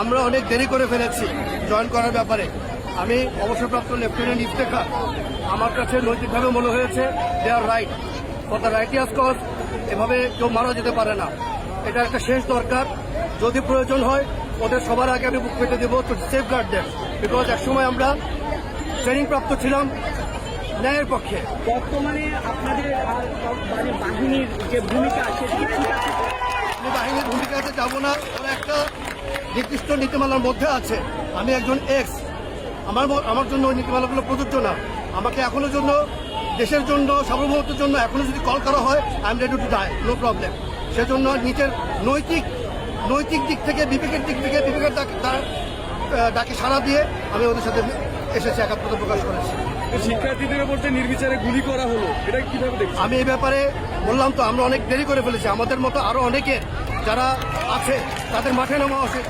আমরা অনেক দেরি করে ফেলেছি জয়েন করার ব্যাপারে। আমি অবসরপ্রাপ্ত লেফটেন্যান্ট ইফতেখার। আমার কাছে নৈতিকভাবে মনে হয়েছে they are right for the righteous cause এভাবে কেউ মারা যেতে পারে না। এটা একটা শেষ দরকার। যদি প্রয়োজন হয় ওদের সবার আগে আমি বুক পেতে দেবো to safeguard them because একসময় আমরা ট্রেনিং প্রাপ্ত ছিলাম ন্যায়ের পক্ষে। বর্তমানে আপনাদের মানে বাহিনীর যে ভূমিকা সেটি আছে? বাহিনীর ভূমিকাতে যাব না। ওরা একটা নির্দিষ্ট নীতিমালার মধ্যে আছে। আমি একজন এক্স আমার আমার জন্য ওই নীতিমালাগুলো প্রযোজ্য না। আমাকে এখনও জন্য, দেশের জন্য, সার্বভৌমত্বের জন্য এখনও যদি কল করা হয় I am ready to die no problem সেজন্য নিজের নৈতিক নৈতিক দিক থেকে, বিবেকের দিক থেকে, বিবেকের ডাকে সাড়া দিয়ে আমি ওদের সাথে এসেছি একাত্মতা প্রকাশ করেছে। শিক্ষার্থীদের উপর যে নির্বিচারে গুলি করা হলো এটা কীভাবে দেখছি আমি এই ব্যাপারে বললাম তো আমরা অনেক দেরি করে ফেলেছি। আমাদের মতো আরও অনেকে যারা আছে তাদের মাঠে নামা উচিত।